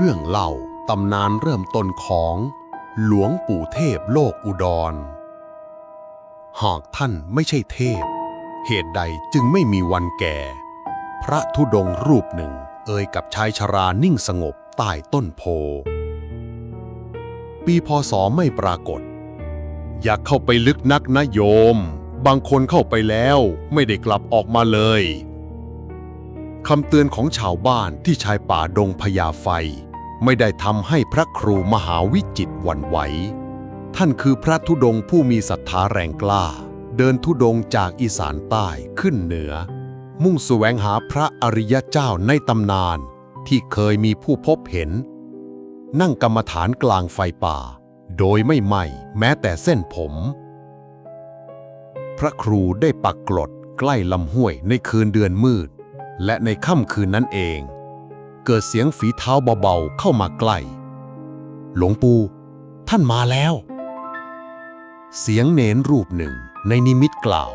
เรื่องเล่าตำนานเริ่มต้นของ หลวงปู่เทพโลกอุดร หากท่านไม่ใช่เทพ เหตุใดจึงไม่มีวันแก่ พระธุดงค์รูปหนึ่งเอ่ยกับชายชรานิ่งสงบใต้ต้นโพ ปีพศไม่ปรากฏ อยากเข้าไปลึกนักนะโยม บางคนเข้าไปแล้วไม่ได้กลับออกมาเลยคำเตือนของชาวบ้านที่ชายป่าดงพญาไฟ ไม่ได้ทำให้พระครูมหาวิจิตหวั่นไหว ท่านคือพระธุดงผู้มีศรัทธาแรงกล้า เดินธุดงจากอีสานใต้ขึ้นเหนือ มุ่งแสวงหาพระอริยเจ้าในตำนานที่เคยมีผู้พบเห็น นั่งกรรมฐานกลางไฟป่า โดยไม่ไหม้แม้แต่เส้นผม พระครูได้ปักกรดใกล้ลำห้วยในคืนเดือนมืด และในค่ำคืนนั้นเอง เกิดเสียงฝีเท้าเบาๆเข้ามาใกล้ หลวงปู่ท่านมาแล้ว เสียงเนนรูปหนึ่งในนิมิตกล่าว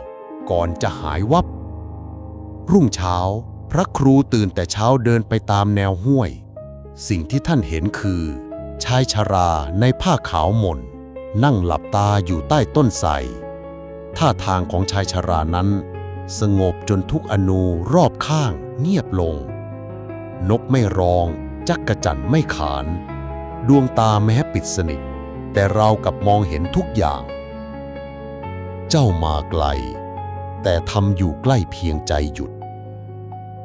ก่อนจะหายวับ รุ่งเช้า พระครูตื่นแต่เช้าเดินไปตามแนวห้วย สิ่งที่ท่านเห็นคือ ชายชราในผ้าขาวหม่น นั่งหลับตาอยู่ใต้ต้นไทรท่าทางของชายชรานั้น สงบจนทุกอนูรอบข้างเงียบลง นกไม่ร้อง จักกระจันไม่ขาน ดวงตาแม้ปิดสนิท แต่เรากับมองเห็นทุกอย่าง เจ้ามาไกล แต่ทำอยู่ใกล้เพียงใจหยุด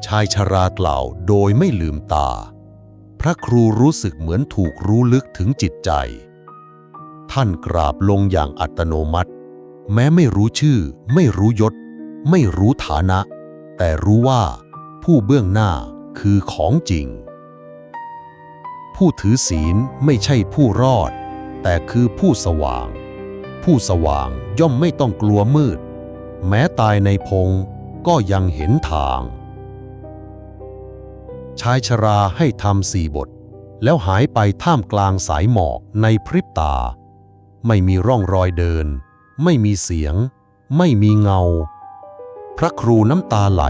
ชายชรากล่าวโดยไม่ลืมตา พระครูรู้สึกเหมือนถูกรู้ลึกถึงจิตใจ ท่านกราบลงอย่างอัตโนมัติ แม้ไม่รู้ชื่อ ไม่รู้ยศ ไม่รู้ฐานะ แต่รู้ว่าผู้เบื้องหน้า คือของจริง ผู้ถือศีลไม่ใช่ผู้รอด แต่คือผู้สว่าง ผู้สว่างย่อมไม่ต้องกลัวมืด แม้ตายในพงก็ยังเห็นทาง ชายชราให้ทำสี่บท แล้วหายไปท่ามกลางสายหมอกในพริบตา ไม่มีร่องรอยเดิน ไม่มีเสียง ไม่มีเงา พระครูน้ำตาไหล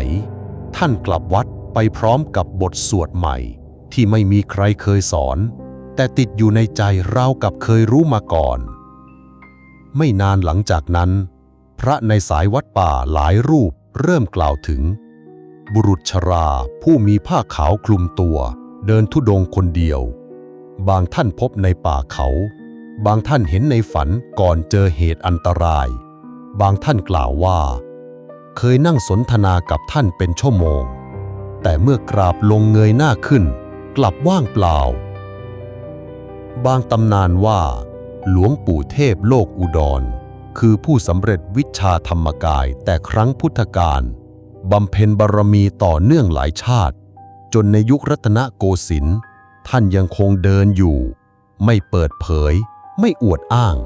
ท่านกลับวัด ไปพร้อมกับบทสวดใหม่ ที่ไม่มีใครเคยสอน แต่ติดอยู่ในใจเรากับเคยรู้มาก่อน ไม่นานหลังจากนั้น พระในสายวัดป่าหลายรูปเริ่มกล่าวถึง บุรุษชราผู้มีผ้าขาวคลุมตัว เดินทุดงคนเดียว บางท่านพบในป่าเขา บางท่านเห็นในฝันก่อนเจอเหตุอันตราย บางท่านกล่าวว่า เคยนั่งสนทนากับท่านเป็นชั่วโมง แต่เมื่อกราบลงเงยหน้าขึ้น กลับว่างเปล่า บางตำนานว่า หลวงปู่เทพโลกอุดร คือผู้สำเร็จวิชาธรรมกายแต่ครั้งพุทธกาลบำเพ็ญบารมีต่อเนื่องหลายชาติ จนในยุครัตนโกสินทร์ท่านยังคงเดินอยู่ ไม่เปิดเผย ไม่อวดอ้าง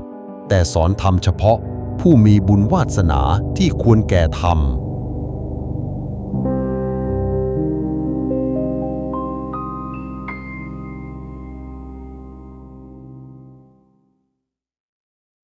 แต่สอนธรรมเฉพาะผู้มีบุญวาสนาที่ควรแก่ธรรม